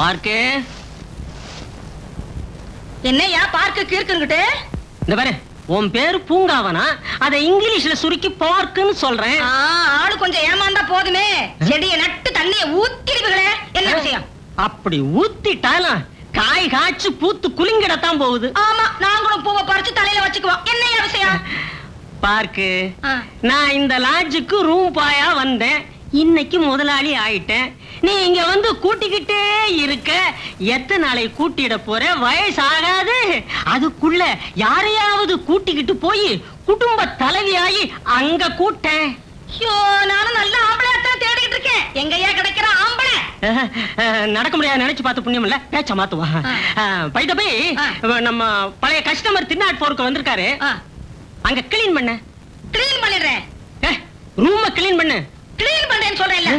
Park. என்னையா park கீர்க்குங்கிட்டு இந்த பாரு உன் பேரு பூங்காவனா? அதை இங்கிலீஷ்ல சுருக்கி பார்க்குன்னு சொல்றேன். ஆளு கொஞ்சம் ஏமாந்தா போதுமே. செடியை நட்டு தண்ணிய ஊத்திடுவீங்களே என்ன விஷயம்? அப்படி ஊத்திட்டாலும் காய் காய்ச்சி பூத்து குலுங்கிடத்தான் போகுது. ஆமா நாங்களும் பூவை பறிச்சு தலையில வச்சுக்குவோம். என்னையா விஷயம்? பார்க்கு. நான் இந்த லாட்ஜுக்கு ரூம் பாயா வந்தேன். இன்னைக்கு முதலாளி ஆயிட்டேன். நீ இங்க வந்து கூட்டிக்கிட்டே இருக்க. எத்தனை நாளை கூட்டிட போற? வயசாகாது. அதுக்குள்ள யாரையாவது கூட்டிக்கிட்டு போய் குடும்ப தலைவியாகி அங்க கூட்டேன். ஐயோ நானும் நல்ல ஆம்பளையாத்தான் தேடிக்கிட்டு இருக்கேன். எங்கய்யா கிடைக்கிற ஆம்பளை? நடக்க முடியாது நினைச்சு பார்த்து புண்ணியம் இல்ல. பேச்ச மாத்துவா. பைத போய். நம்ம பழைய கஸ்டமர் திருநாட் போருக்கு வந்திருக்காரு. அங்க கிளீன் பண்ண. கிளீன் பண்ணிடுறேன். ரூம கிளீன் பண்ணு. கிளீன் பண்றேன்னு சொல்றேன்ல.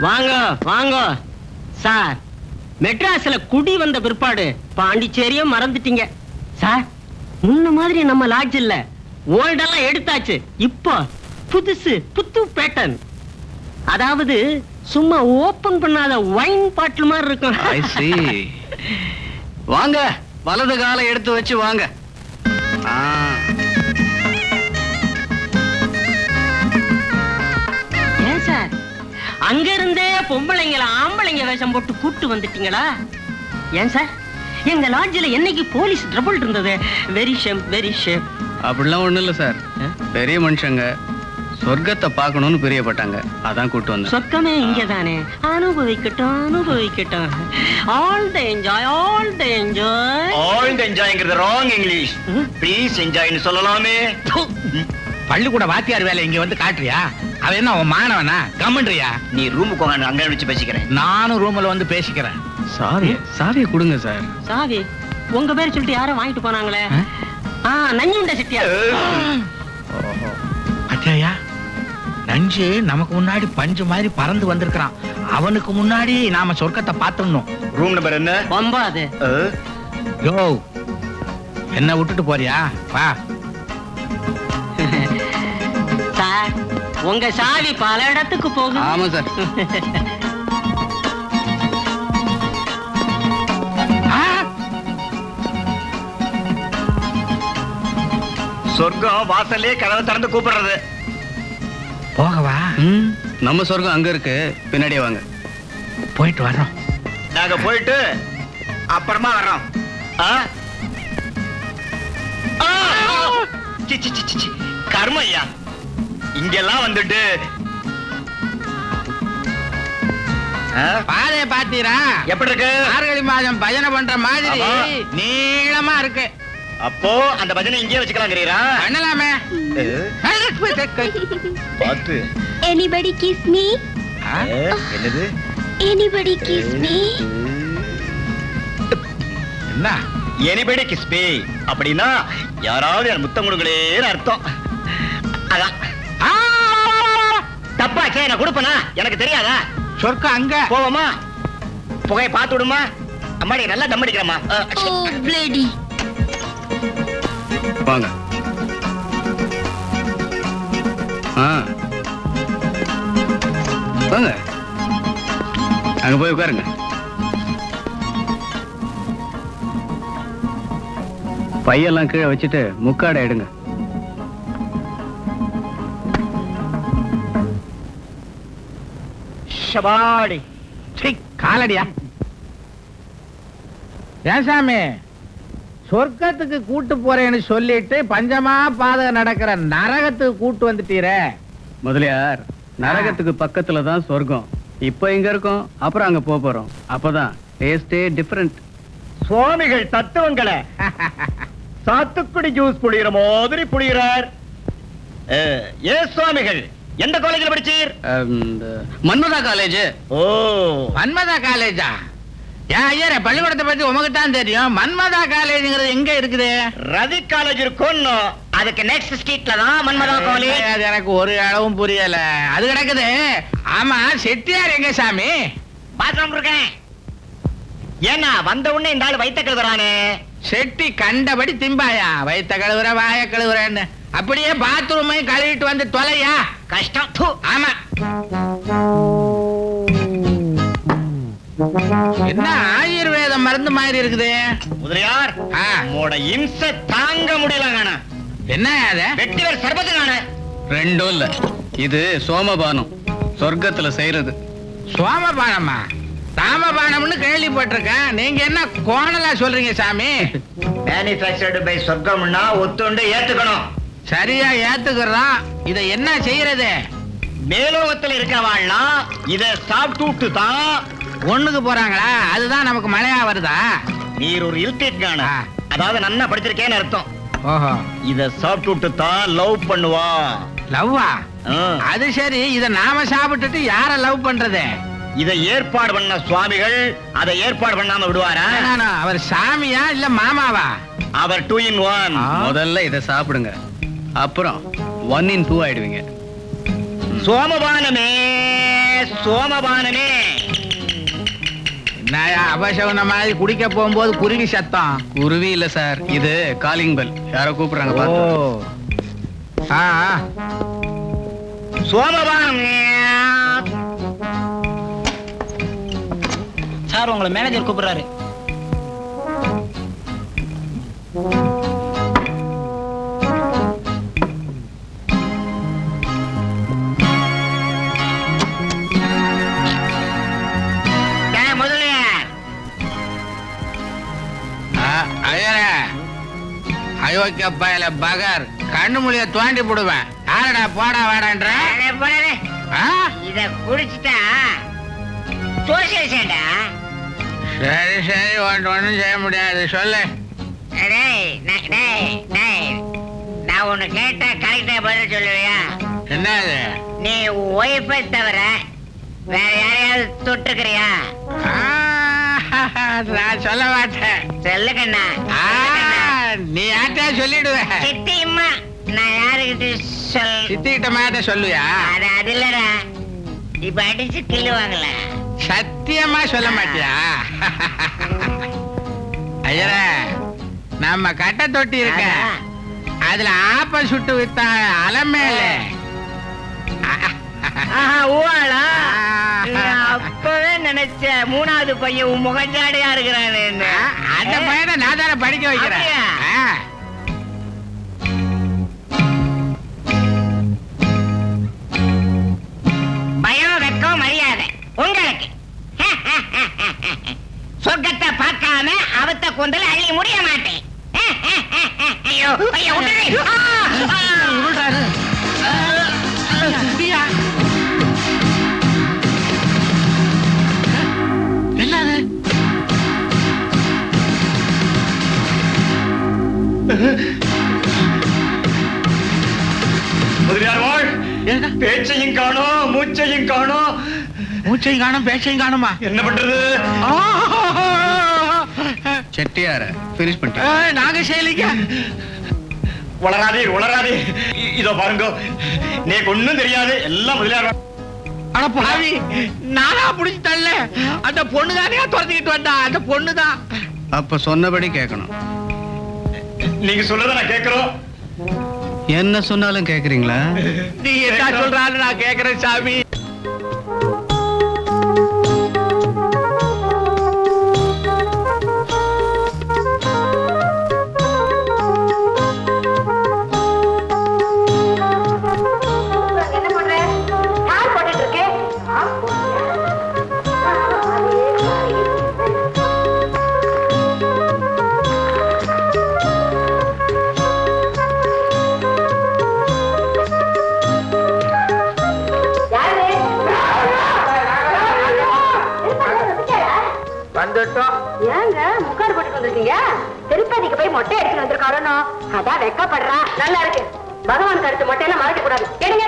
வாங்க வாங்க. சார் மெட்ராஸ்ல குடி வந்த பிற்பாடு பாண்டிச்சேரியும் மறந்துட்டீங்க. சார் முன்ன மாதிரி நம்ம லாட்ஜ் இல்ல. ஓல்டெல்லாம் எடுத்தாச்சு. இப்போ புதுசு புத்து பேட்டர்ன் அதாவது சும்மா ஓபன் பண்ணாத வைன் பாட்டில் மாதிரி இருக்கும். வாங்க வலது காலை எடுத்து வச்சு வாங்க. ஆ. அங்க இருந்தே பொம்பளைங்கள ஆம்பளைங்க வேஷம் போட்டு கூட்டு வந்துட்டீங்களா? ஏன் சார்? எங்க லாட்ஜில் என்னைக்கு போலீஸ் ட்ரபிள் இருந்தது? வெரி ஷேம் வெரி ஷேம் அப்படிலாம் ஒண்ணும் இல்ல சார். பெரிய மனுஷங்க சொர்க்கத்தை பார்க்கணும்னு பிரியப்பட்டாங்க. அதான் கூட்டு வந்தேன். சொர்க்கமே இங்கதானே. அனுபவிக்கட்டும் அனுபவிக்கட்டும். All the enjoy all the enjoy all the என்ஜாய்ங்கிறது wrong English please என்ஜாய்னு சொல்லலாமே. பள்ளிக்கூட வாத்தியார் வேலை இங்க வந்து காட்டுறியா? அவன் என்ன உன் மாணவனா? கம்மன்றியா நீ ரூமுக்கு வாங்க அங்க வச்சு பேசிக்கிறேன். நானும் ரூம்ல வந்து பேசிக்கிறேன். சாவி சாவியை கொடுங்க சார். சாவி உங்க பேர் சொல்லிட்டு யாரும் வாங்கிட்டு போனாங்களே? ஆ? நஞ்சுண்ட செட்டியார் அத்தையா நஞ்சு நமக்கு முன்னாடி பஞ்சு மாதிரி பறந்து வந்திருக்கிறான். அவனுக்கு முன்னாடி நாம சொர்க்கத்தை பார்த்துடணும். ரூம் நம்பர் என்ன? ஒம்பாது அஹ், யோ என்ன விட்டுட்டு போறியா? வா. உங்க சாவி பல இடத்துக்கு போகுது ஆமா சார். ஆ, சொர்க்கம் வாசல்லே கதவை திறந்து கூப்பிடுறது. போகவா? நம்ம சொர்க்கம் அங்க இருக்கு. பின்னாடியே வாங்க. போயிட்டு வர்றோம். நாங்க போயிட்டு அப்புறமா வர்றோம். ஆ? இங்கெல்லாம் வந்துட்டு? பாதைய பாத்தீரா. எப்படி இருக்கு? மார்கழி மாதம் பஜனை பண்ற மாதிரி. நீளமா இருக்கு. அப்போ அந்த பஜனை இங்கே வச்சுக்கலாங்கிறீரா? பண்ணலாமே. Anybody kiss me? ஆ, என்னது? Anybody kiss me? என்ன? எனிபடி கிஸ் மீ அப்படின்னா யாராவது என் முத்தம் கொடுங்களேன்னு அர்த்தம். அதான். ஆ, தப்பாச்சே நான் கொடுப்பனா? எனக்கு தெரியாதா? சொர்க்கம் அங்க. போவோமா? புகையை பார்த்து விடுமா? அம்மாடி நல்லா தம் அடிக்கிறமா Oh. வாங்க. வாங்க. அங்க போய் உட்காருங்க. பையெல்லாம் கீழே வச்சுட்டு முக்காடை எடுங்க. ஷபாடி காலடியா. ஏன் சாமி சொர்க்கத்துக்கு கூட்டு போறேன்னு சொல்லிட்டு பஞ்சமா பாதகம் நடக்கிற நரகத்துக்கு கூட்டு வந்துட்டீரே. முதலியார் நரகத்துக்கு பக்கத்துல தான் சொர்க்கம். இப்போ இங்க இருக்கோம்? அப்புறம் அங்க போக போறோம். அப்பதான் டேஸ்டே டிஃபரெண்ட் சுவாமிகள் தத்துவங்களை. சாத்துக்குடி ஜூஸ் புளிகிற மாதிரி புளிகிறார் ஏ சுவாமிகள் எந்த காலேஜில் படிச்சீர்? மன்மதா காலேஜ் ஓ. மன்மதா காலேஜா ஏன் ஐயரே பள்ளிக்கூடத்தை பத்தி உமக்கு தான் தெரியும். மன்மதா காலேஜ்ங்கிறது எங்க இருக்குது? ரவி காலேஜ் இருக்கும்னு அதுக்கு நெக்ஸ்ட் ஸ்ட்ரீட்ல தான் மன்மதா காலேஜ் அது எனக்கு ஒரு அளவும் புரியல. அது கிடக்குது. ஆமா செட்டியார் எங்க சாமி? பாத்ரூம் இருக்கேன். ஏன்னா வந்த உடனே இந்த ஆள் வைத்த கழுதுறானே செட்டி கண்டபடி திம்பாயா? வயித்த கழுவுற வாய கழுவுறேன்னு. அப்படியே பாத்ரூமையும் கழுவிட்டு வந்து தொலையா? கஷ்டம். தூ. ஆமா. என்ன ஆயுர்வேத மருந்து மாதிரி இருக்குது? முதலியார் ஆ. உம்மோட இம்சை தாங்க முடியல காண என்ன அது? வெட்டிவர் சர்பத்து காண ரெண்டும் இல்ல. இது சோமபானம். சொர்க்கத்துல செய்யறது சோமபானமா? ராமபானம்னு கேள்விப்பட்டிருக்கேன். நீங்க என்ன கோணலா சொல்றீங்க சாமி? மேனுஃபேக்சர்டு பை சொர்க்கம்னா ஒத்துண்டு ஏத்துக்கணும். சரியா ஏத்துக்கிறோம் இதை என்ன செய்யறது? மேலோகத்துல இருக்கிறவாள்லாம் இத சாப்பிட்டு தான் ஒண்ணுக்கு போறாங்களா? அதுதான் நமக்கு மழையா வருதா? நீர் ஒரு இல்டேட் காண ஆ. அதாவது நன்னா படிச்சிருக்கேன்னு அர்த்தம். ஓஹோ. இத சாப்பிட்டு தான் லவ் பண்ணுவா? லவ்வா. அது சரி இத நாம சாப்பிட்டுட்டு யார லவ் பண்றது? இத ஏற்பாடு பண்ண சுவாமிகள் அதை ஏற்பாடு பண்ணாம விடுவாரா? நானா, அவர் சாமியா இல்ல மாமாவா? அவர் டூ இன் ஒன். முதல்ல இதை சாப்பிடுங்க. அப்புறம் ஒன் இன் டூ ஆயிடுவீங்க. சோமபானமே சோமபானமே. நான் அபசகுன மாதிரி குடிக்க போகும்போது குருவி சத்தம்? குருவி இல்ல சார் இது காலிங் பெல். யாரோ கூப்பிடுறாங்க ஓ. பார்த்து. ஆ ஆ. சோமபானமே. சார் உங்களை மேனேஜர் கூப்பிடுறாரு. பயல பகர் கண்ணு மொழிய தோண்டி போடுவேன். யாரடா போடா வாடான்ற? இத குடிச்சிட்டா சோசியலிசேண்டா சரி சரி ஒன்று ஒன்றும் செய்ய முடியாது. சொல்லு. நான்- உன்னை கேட்டா கரெக்டா பதில் சொல்லுவியா? என்னது? நீ ஒய்ஃபை தவிர வேற யாரையாவது தொட்டுக்கிறியா? ஆ, நான் சொல்ல மாட்டேன். சொல்லு கண்ணா. ஆ, நீ யார்கிட்ட சொல்லிடுவ? சித்தியம்மா நான் யாருக்கிட்ட சொல் சித்திக்கிட்ட மாட்ட சொல்லுவியா அது அது இல்லடா. இப்ப அடிச்சு கிள்ளுவாங்கள சத்தியமா சொல்ல மாட்டியா? ஐயரே நம்ம கட்டை தொட்டி இருக்க. அதுல ஆப்ப சுட்டு வித்தா அலமேல ஊழா அப்பவே நினைச்ச மூணாவது பையன் உன் முகஞ்சாடையா இருக்கிறான்னு அந்த பையனை நான் தானே படிக்க வைக்கிறேன். உங்களுக்கு சொர்க்கத்தை பார்க்காம அவத்த கொண்டல அள்ளி முடிய மாட்டேன். ஐயோ ஐயோ. ஆ, ஆ. முதலியார் வாழ். பேச்சையும் காணோம் மூச்சையும் காணோம். மூச்சையும் காணும் பேச்சையும் காணுமா? என்ன பண்றது? செட்டியார பினிஷ் பண்ணிட்டேன். வளராதீர் வளராதீர் இ- இதோ பாருங்க. நீக்கு ஒண்ணும் தெரியாது எல்லாம் முதலியார் அட பாவி நானா புடிச்சு தள்ள அந்த பொண்ணு தானே துரத்திக்கிட்டு வந்தா? அந்த பொண்ணு தான் அப்ப சொன்னபடி கேட்கணும் நீங்க சொல்றத நான் கேட்கிறோம். என்ன சொன்னாலும் கேக்குறீங்களா? நீ என்ன சொல்றான்னு நான் கேக்குறேன் சாமி. மொட்டை அடிச்சுட்டு வந்திருக்காரோ அதான் வெக்கப்படுறா. நல்லா இருக்கு. பகவான் கருத்து மொட்டையெல்லாம் மறைக்க கூடாது. எடுங்க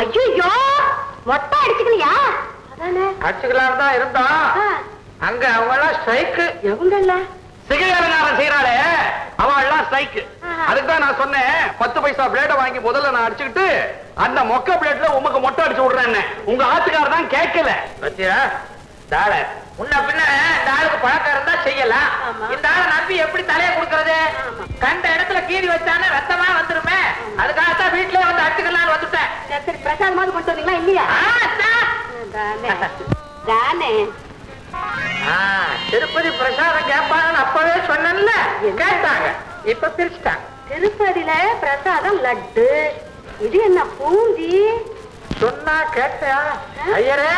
ஐயோ மொட்டை அடிச்சுக்கலையா? அதானே. அடிச்சுக்கலாம் தான் இருந்தோம். அங்க அவங்க எல்லாம் ஸ்ட்ரைக்கு. எவங்கல்ல சிகையாளனாரன் செய்யறாளே அவன் எல்லாம் ஸ்ட்ரைக்கு. ஆஹா. அதுக்கு தான் நான் சொன்னேன். பத்து பைசா பிளேட வாங்கி முதல்ல நான் அடிச்சுக்கிட்டு அந்த மொக்க பிளேட்ல உமக்கு மொட்டை அடிச்சு விடுறேன்னு. உங்க ஆத்துக்காரர் தான் கேட்கல. பத்தியா தாள. முன்ன பின்ன இந்த ஆளுக்கு பழக்கம் இருந்தா செய்யலாம். இந்த ஆளை நம்பி எப்படி தலையை கொடுக்கறது? கண்ட இடத்துல கீறி வச்சானே ரத்தமா வந்துருமே. அதுக்காகத்தான் வீட்லயே வந்து அடிச்சுக்கலாம்னு வந்துட்டேன். சரி, பிரசாதமாவது கொண்டு வந்தீங்களா இல்லையா. தானே. திருப்பதி பிரசாதம் கேட்பாங்கன்னு அப்பவே சொன்னேன்ல. கேட்டாங்க. இப்ப பிரிச்சுட்டாங்க. திருப்பதியில பிரசாதம் லட்டு. இது என்ன பூந்தி? சொன்னா கேட்டா ஐயரே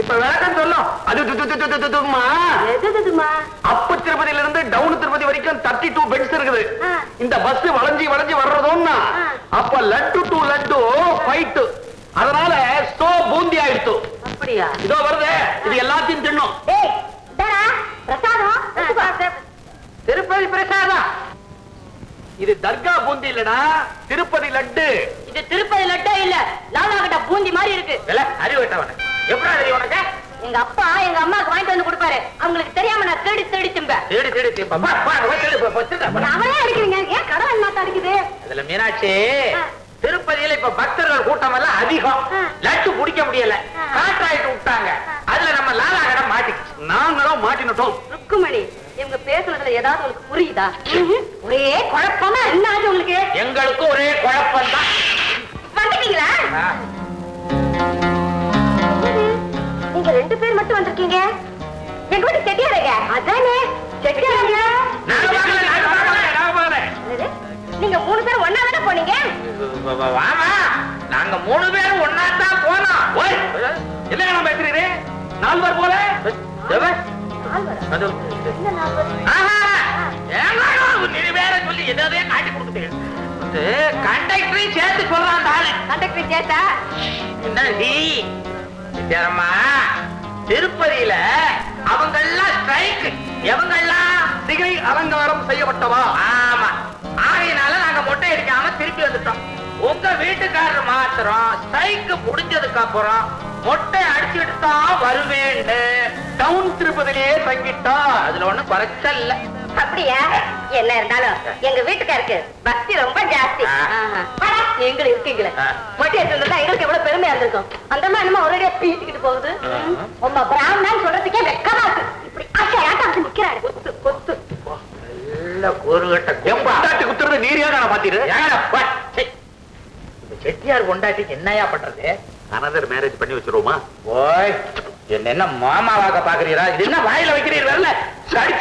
இப்ப விளக்கம் சொல்லும். அது து- து- து- து- து- தும்மா. எது இதுமா அப்பு திருப்பதியில இருந்து டவுன் திருப்பதி வரைக்கும் தேர்ட்டி டூ பெட்ஸ் இருக்குது. இந்த பஸ் வளைஞ்சி வளைஞ்சி வர்றதுன்னா ஆ. அப்ப லட்டு டு லட்டு ஃபைட் அதனால சோ பூந்தி ஆயிடுத்து. அப்படியா? இதோ வருது. இது எல்லாத்தையும் தின்னும். பிரசாதம். திருப்பதி பிரசாதம். இது தர்கா பூந்தி இல்லடா திருப்பதி லட்டு. இது திருப்பதி லட்டே இல்ல லாலாகிட்ட பூந்தி மாதிரி இருக்கு. இல்ல அறிவு விட்டவன எப்படி அறிவு உனக்கு? எங்க அப்பா எங்க அம்மாக்கு வாங்கிட்டு வந்து கொடுப்பாரு. அவங்களுக்கு தெரியாம நான் தேடி தேடி திம்பேன் தேடி தேடி தீப்பா பா, பா, போய் தேடு, போய், போய் திருடா, போடா. அவரே அடிக்கிறீங்க. ஏன் கடவுள் என்ன அடிக்குது? அதுல மீனாட்சி. திருப்பதியில இப்ப பக்தர்கள் கூட்டம் எல்லாம் அதிகம். லட்டு பிடிக்க முடியல. கான்ட்ராக்ட் விட்டாங்க. அதுல நம்ம லாலா கடை மாட்டிக்கிச்சு. நாங்களும் மாட்டினட்டோம் ருக்குமணி ஏதாவது உங்களுக்கு புரியுதா? ஒரே குழப்பமா என்ன ஆச்சு உங்களுக்கு? எங்களுக்கு ஒரே குழப்பம் தான் வந்துட்டீங்களா நீங்க ரெண்டு பேர் மட்டும் வந்திருக்கீங்க. எங்க வீட்டு செட்டியாரங்க? அதானே. செட்டியாரங்க? நீங்க மூணு பேரும் ஒன்னா தானே போனீங்க? வாமா நாங்க மூணு பேரும் ஒன்னா தான் போனோம். என்ன நம்ம பேசுறீரு நால்வர் போல? சொல்லி கண்டக்டரையும் சேர்த்து சொல்றான் அந்த ஆளு என்ன திருப்பதியில அவங்க எல்லாம் ஸ்ட்ரைக் எவங்க எல்லாம் சிகை அலங்காரம் செய்யப்பட்டவா ஆமா ஆகையினால நாங்க மொட்டை அடிக்காம திருப்பி வந்துட்டோம் உங்க வீட்டுக்காரர் மாத்திரம் ஸ்ட்ரைக் முடிஞ்சதுக்கு அப்புறம் மொட்டை அடிச்சுட்டு தான் வருவேன்னு. டவுன் திருப்பதிலேயே தங்கிட்டா. அதுல ஒண்ணும் குறைச்சல் இல்ல. அப்படியா? என்ன இருந்தாலும் எங்க வீட்டுக்காருக்கு பக்தி ரொம்ப ஜாஸ்தி. நீங்களும் இருக்கீங்களே. ஆ. மொட்டை எடுத்து எங்களுக்கு எவ்வளவு பெருமையா இருந்திருக்கும். அந்த மாதிரி என்னமோ ஒரேடியா பீச்சிக்கிட்டு போகுது. உங்க பிராமணன் சொல்றதுக்கே வெக்கமா இருக்கு. இப்படி ஆட்டம் வந்து நிக்கிறாரு. கொத்து கொத்து. செட்டியார் பொண்டாட்டிக்கு என்னையா பண்றது? அனதர் மேரேஜ் பண்ணி வச்சிருவோமா? ஓய். என்ன என்ன மாமாவாக பாக்குறீரா இது என்ன வாயில வைக்கிறீர்கள்